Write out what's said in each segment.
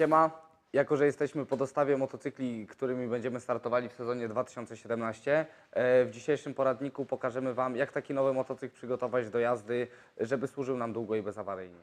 Siema. Jako, że jesteśmy po dostawie motocykli, którymi będziemy startowali w sezonie 2017, e, w dzisiejszym poradniku pokażemy Wam, jak taki nowy motocykl przygotować do jazdy, żeby służył nam długo i bezawaryjnie.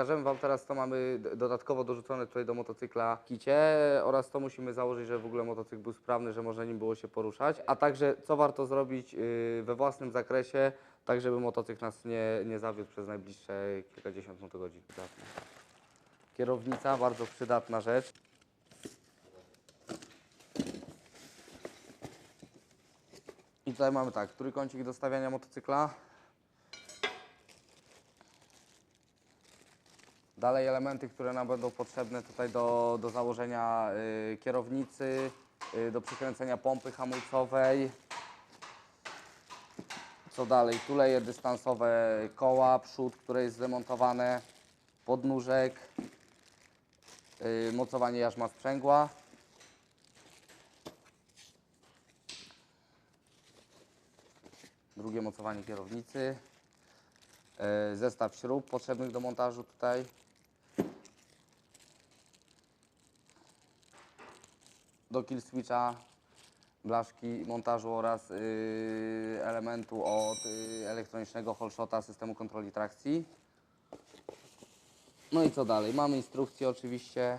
Pokażemy Wam teraz, co mamy dodatkowo dorzucone tutaj do motocykla kicie oraz co musimy założyć, żeby w ogóle motocykl był sprawny, że można nim było się poruszać, a także co warto zrobić y, we własnym zakresie, tak żeby motocykl nas nie, nie zawiódł przez najbliższe kilkadziesiąt motogodzin. Kierownica, bardzo przydatna rzecz. I tutaj mamy tak, trójkącik do stawiania motocykla. Dalej elementy, które nam będą potrzebne tutaj do, do założenia y, kierownicy, y, do przykręcenia pompy hamulcowej. Co dalej? Tuleje dystansowe koła, przód, które jest zdemontowane, podnóżek, y, mocowanie jarzma sprzęgła. Drugie mocowanie kierownicy. Y, Zestaw śrub potrzebnych do montażu tutaj. Do kill switcha, blaszki montażu oraz yy, elementu od yy, elektronicznego holshota systemu kontroli trakcji. No i co dalej? Mamy instrukcję oczywiście.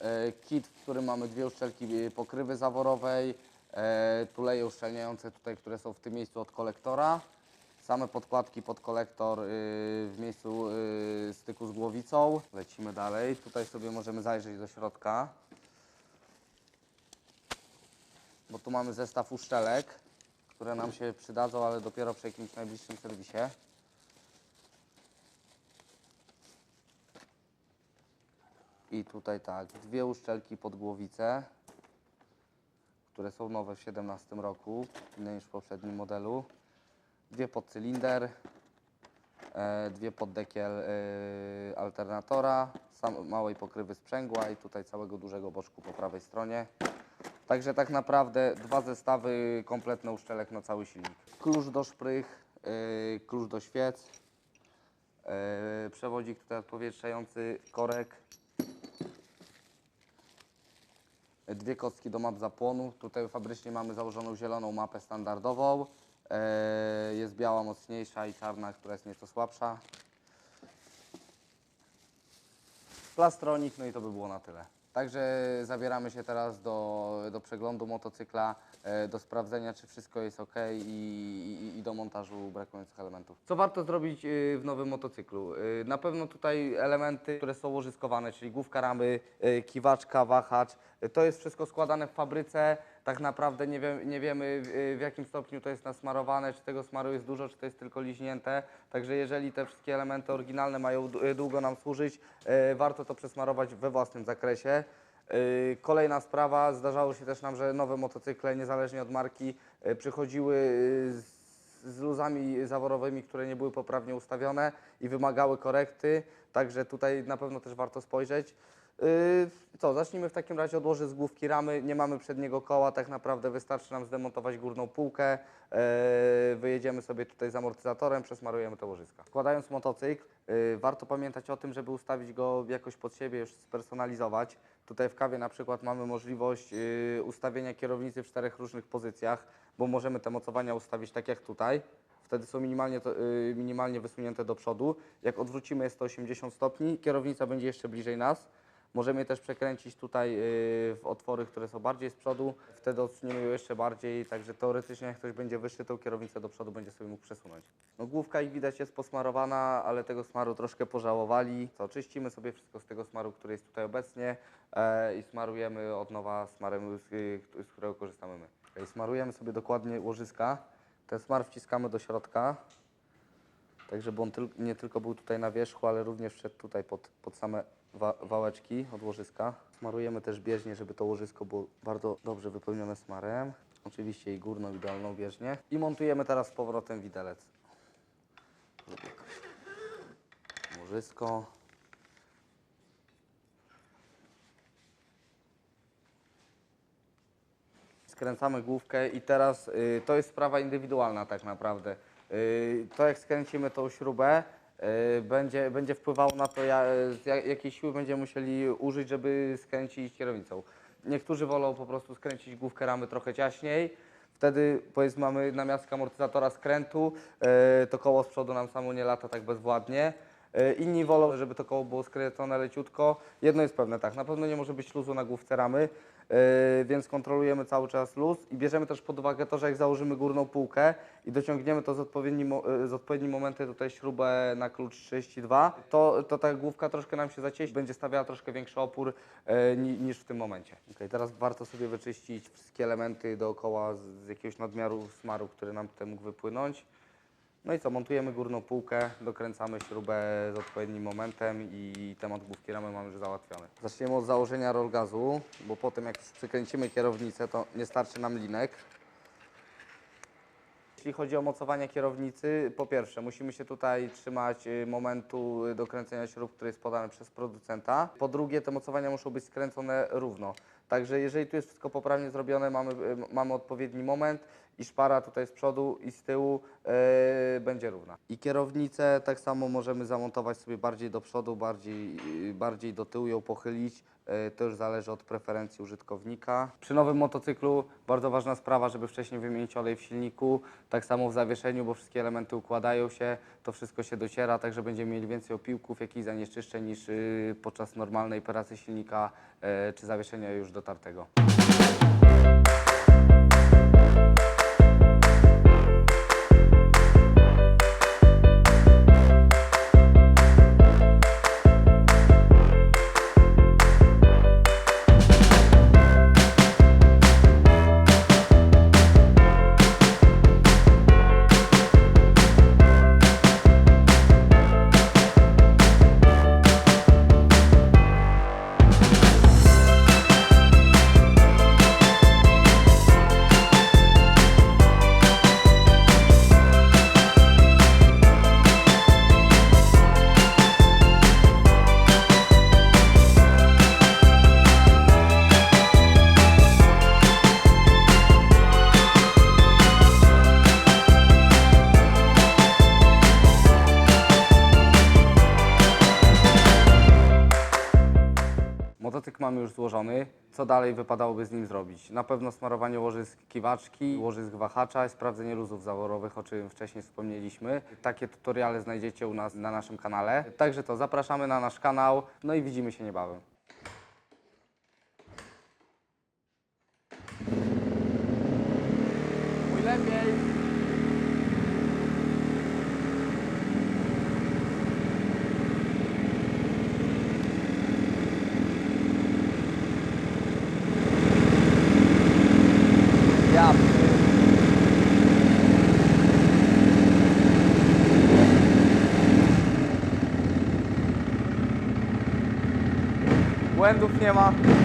E, Kit, w którym mamy dwie uszczelki yy, pokrywy zaworowej, e, tuleje uszczelniające tutaj, które są w tym miejscu od kolektora. Same podkładki pod kolektor y, w miejscu y, styku z głowicą. Lecimy dalej. Tutaj sobie możemy zajrzeć do środka. Bo tu mamy zestaw uszczelek, które nam się przydadzą, ale dopiero przy jakimś najbliższym serwisie. I tutaj tak, dwie uszczelki pod głowicę, które są nowe w 2017 roku, inne niż w poprzednim modelu dwie pod cylinder, e, dwie pod dekiel e, alternatora, małej pokrywy sprzęgła i tutaj całego dużego boczku po prawej stronie. Także tak naprawdę dwa zestawy kompletne uszczelek na cały silnik. Klucz do szprych, e, klucz do świec, przewodzik tutaj odpowietrzający, korek, dwie kostki do map zapłonu. Tutaj fabrycznie mamy założoną zieloną mapę standardową. E, Jest biała mocniejsza i czarna, która jest nieco słabsza. Plastronik, no i to by było na tyle. Także zabieramy się teraz do, do przeglądu motocykla, e, do sprawdzenia, czy wszystko jest ok i, i, i do montażu brakujących elementów. Co warto zrobić y, w nowym motocyklu? Na pewno tutaj elementy, które są łożyskowane, czyli główka ramy, kiwaczka, wahacz. To jest wszystko składane w fabryce. Tak naprawdę nie, wiem, nie wiemy w jakim stopniu to jest nasmarowane, czy tego smaru jest dużo, czy to jest tylko liźnięte. Także jeżeli te wszystkie elementy oryginalne mają y, długo nam służyć, y, warto to przesmarować we własnym zakresie. Y, Kolejna sprawa, zdarzało się też nam, że nowe motocykle, niezależnie od marki, przychodziły z, z luzami zaworowymi, które nie były poprawnie ustawione i wymagały korekty, także tutaj na pewno też warto spojrzeć. Yy, co, zacznijmy w takim razie od łoży z główki ramy. Nie mamy przedniego koła, tak naprawdę wystarczy nam zdemontować górną półkę. Yy, wyjedziemy sobie tutaj z amortyzatorem, przesmarujemy te łożyska. Składając motocykl, yy, warto pamiętać o tym, żeby ustawić go jakoś pod siebie, już spersonalizować. Tutaj w kawie na przykład mamy możliwość ustawienia kierownicy w czterech różnych pozycjach, bo możemy te mocowania ustawić tak jak tutaj. Wtedy są minimalnie, to, minimalnie wysunięte do przodu. Jak odwrócimy to 80 stopni, kierownica będzie jeszcze bliżej nas. Możemy też przekręcić tutaj yy, w otwory, które są bardziej z przodu. Wtedy odsuniemy ją jeszcze bardziej, także teoretycznie jak ktoś będzie wyższy, tą kierownicę do przodu będzie sobie mógł przesunąć. No główka jak widać jest posmarowana, ale tego smaru troszkę pożałowali. Co, sobie wszystko z tego smaru, który jest tutaj obecnie e, i smarujemy od nowa smarem, z, y, z którego korzystamy my. Okay, smarujemy sobie dokładnie łożyska. Ten smar wciskamy do środka. Tak żeby on tyl- nie tylko był tutaj na wierzchu, ale również wszedł tutaj pod, pod same wa- wałeczki od łożyska. Smarujemy też bieżnię, żeby to łożysko było bardzo dobrze wypełnione smarem. Oczywiście i górną, i dolną bieżnię. I montujemy teraz z powrotem widelec. Łożysko. Skręcamy główkę i teraz y, to jest sprawa indywidualna tak naprawdę. Y, to jak skręcimy tą śrubę, y, będzie, będzie wpływało na to, jakiej siły będziemy musieli użyć, żeby skręcić kierownicą. Niektórzy wolą po prostu skręcić główkę ramy trochę ciaśniej. Wtedy powiedzmy mamy na miastkę amortyzatora skrętu, y, to koło z przodu nam samo nie lata tak bezwładnie. Inni wolą, żeby to koło było skręcone leciutko. Jedno jest pewne, tak, na pewno nie może być luzu na główce ramy, więc kontrolujemy cały czas luz i bierzemy też pod uwagę to, że jak założymy górną półkę i dociągniemy to z odpowiednim, e, z odpowiednim momentem tutaj śrubę na klucz 32, to, to ta główka troszkę nam się zacieści, będzie stawiała troszkę większy opór ni, niż w tym momencie. Okay, teraz warto sobie wyczyścić wszystkie elementy dookoła z, z jakiegoś nadmiaru smaru, który nam tutaj mógł wypłynąć. No i co, montujemy górną półkę, dokręcamy śrubę z odpowiednim momentem i temat główki ramy mamy już załatwiony. Zaczniemy od założenia roll gazu, bo potem jak przykręcimy kierownicę, to nie starczy nam linek. Jeśli chodzi o mocowanie kierownicy, po pierwsze musimy się tutaj trzymać y, momentu y, dokręcenia śrub, który jest podany przez producenta. Po drugie te mocowania muszą być skręcone równo. Także jeżeli tu jest wszystko poprawnie zrobione, mamy, y, mamy odpowiedni moment i szpara tutaj z przodu i z tyłu y, będzie równa. I kierownicę tak samo możemy zamontować sobie bardziej do przodu, bardziej, y, bardziej do tyłu ją pochylić. Y, To już zależy od preferencji użytkownika. Przy nowym motocyklu bardzo ważna sprawa, żeby wcześniej wymienić olej w silniku, tak samo w zawieszeniu, bo wszystkie elementy układają się, to wszystko się dociera, także będziemy mieli więcej opiłków, jakichś zanieczyszczeń niż y, podczas normalnej pracy silnika y, czy zawieszenia już dotartego. Motocykl mamy już złożony. Co dalej wypadałoby z nim zrobić? Na pewno smarowanie łożysk kiwaczki, łożysk wahacza, sprawdzenie luzów zaworowych, o czym wcześniej wspomnieliśmy. Takie tutoriale znajdziecie u nas na naszym kanale. Także to, zapraszamy na nasz kanał, no i widzimy się niebawem. Mój lepiej! Ja Błędów nie ma.